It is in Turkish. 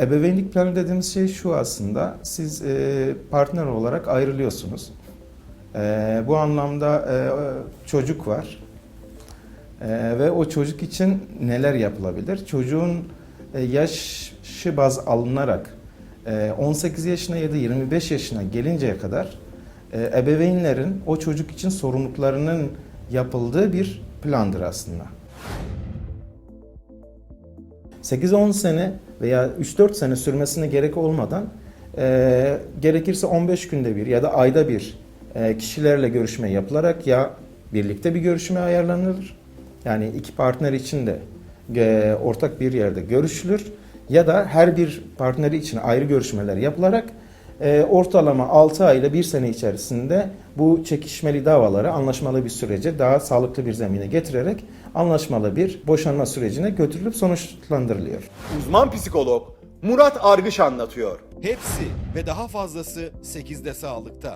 Ebeveynlik planı dediğimiz şey şu aslında. Siz e, partner olarak ayrılıyorsunuz. E, bu anlamda e, çocuk var. E, ve o çocuk için neler yapılabilir? Çocuğun e, yaşı baz alınarak e, 18 yaşına ya da 25 yaşına gelinceye kadar e, ebeveynlerin o çocuk için sorumluluklarının yapıldığı bir plandır aslında. 8-10 sene veya 3-4 sene sürmesine gerek olmadan e, gerekirse 15 günde bir ya da ayda bir e, kişilerle görüşme yapılarak ya birlikte bir görüşme ayarlanır. Yani iki partner için de e, ortak bir yerde görüşülür ya da her bir partneri için ayrı görüşmeler yapılarak e, ortalama 6 ay ile 1 sene içerisinde bu çekişmeli davaları anlaşmalı bir sürece daha sağlıklı bir zemine getirerek anlaşmalı bir boşanma sürecine götürülüp sonuçlandırılıyor. Uzman psikolog Murat Argış anlatıyor. Hepsi ve daha fazlası 8'de sağlıkta.